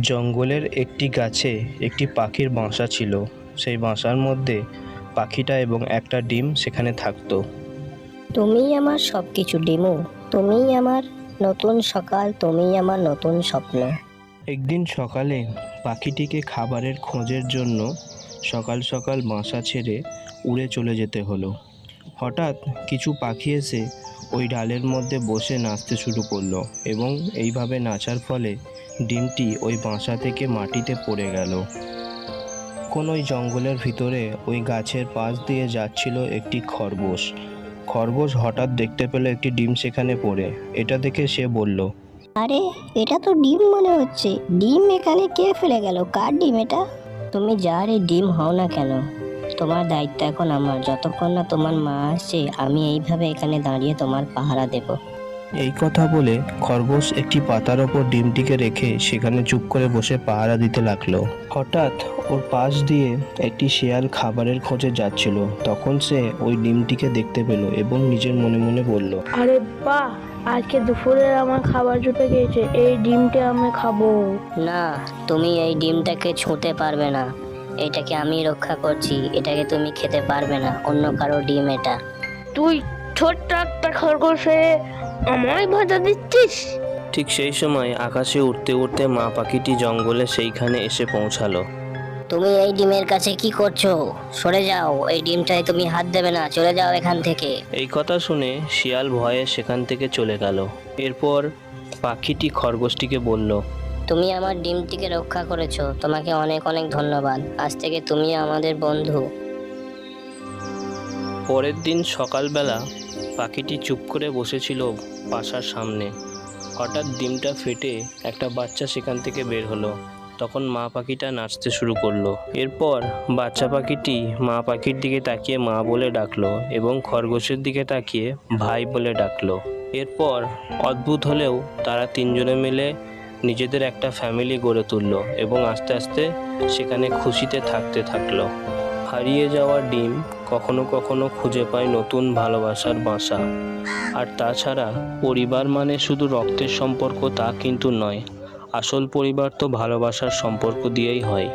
জঙ্গলের একটি গাছে একটি পাখির বাসা ছিল। সেই বাসার মধ্যে পাখিটা এবং একটা ডিম সেখানে থাকতো। তুমিই আমার সব কিছু ডিমু। তুমিই আমার নতুন সকাল তুমিই আমার নতুন স্বপ্ন। একদিন সকালে পাখিটিকে খাবারের খোঁজের জন্য সকাল সকাল বাসা ছেড়ে উড়ে চলে যেতে হলো। হঠাৎ কিছু পাখি এসে ওই ডালের মধ্যে বসে নাচতে শুরু করল এবং এইভাবে নাচার ফলে ডিমটি ওই বাসা থেকে মাটিতে পড়ে গেল। কোন ওই জঙ্গলের ভিতরে ওই গাছের পাশ দিয়ে যাচ্ছিল একটি খরগোশ। খরগোশ হঠাৎ দেখতে পেল একটি ডিম সেখানে পড়ে। এটা দেখে সে বলল, আরে, এটা তো ডিম মনে হচ্ছে। ডিম এখানে কে ফেলে গেল? কার ডিম এটা? তুমি যারই ডিম হও না কেন? তোমার দায়িত্ব এখন আমার। যতক্ষণ না তোমার মা আসছে আমি এইভাবে এখানে দাঁড়িয়ে তোমার পাহারা দেব। এই কথা বলে খরগোশ একটি পাতার ওপর ডিমটিকে রেখে সেখানে চুপ করে বসে পাহারা দিতে লাগল। হঠাৎ ওর পাশ দিয়ে একটি শেয়াল খাবারের খোঁজে যাচ্ছিল। তখন সে ওই ডিমটিকে দেখতে পেল এবং নিজের মনে মনে বলল আরে বাহ আজকে দুপুরে আমার খাবার জুটে গিয়েছে এই ডিমটা আমি খাব। না তুমি এই ডিমটাকে ছুঁতে পারবে না। এটাকে আমি রক্ষা করছি এটাকে তুমি খেতে পারবে না অন্য কারও ডিম এটা। তুই ছোট্ট একটা খরগোশে আমায় ভাজা দিচ্ছিস? ঠিক সেই সময় আকাশে উঠতে উঠতে মা পাখিটি জঙ্গলে সেইখানে এসে পৌঁছালো। তুমি এই ডিমের কাছে কি করছ? সরে যাও এই ডিমটায় তুমি হাত দেবে না চলে যাও এখান থেকে। এই কথা শুনে শিয়াল ভয়ে সেখান থেকে চলে গেল। এরপর পাখিটি খরগোশটিকে বলল তুমি আমার ডিমটিকে রক্ষা করেছ, তোমাকে অনেক অনেক ধন্যবাদ। আজ থেকে তুমি আমাদের বন্ধু। পরের দিন সকালবেলা পাখিটি চুপ করে বসেছিল বাসার সামনে। হঠাৎ ডিমটা ফেটে একটা বাচ্চা সেখান থেকে বের হলো। তখন মা পাখিটা নাচতে শুরু করল। এরপর বাচ্চা পাখিটি মা পাখির দিকে তাকিয়ে মা বলে ডাকলো এবং খরগোশের দিকে তাকিয়ে ভাই বলে ডাকলো। এরপর অদ্ভুত হলেও তারা তিনজনে মিলে নিজেদের একটা ফ্যামিলি গড়ে তুলল এবং আস্তে আস্তে সেখানে খুশিতে থাকতে থাকল। হারিয়ে যাওয়া ডিম কখনো কখনো খুঁজে পায় নতুন ভালোবাসার বাসা। আর তাছাড়া পরিবার মানে শুধু রক্তের সম্পর্ক তা কিন্তু নয়, আসল পরিবার তো ভালোবাসার সম্পর্ক দিয়েই হয়।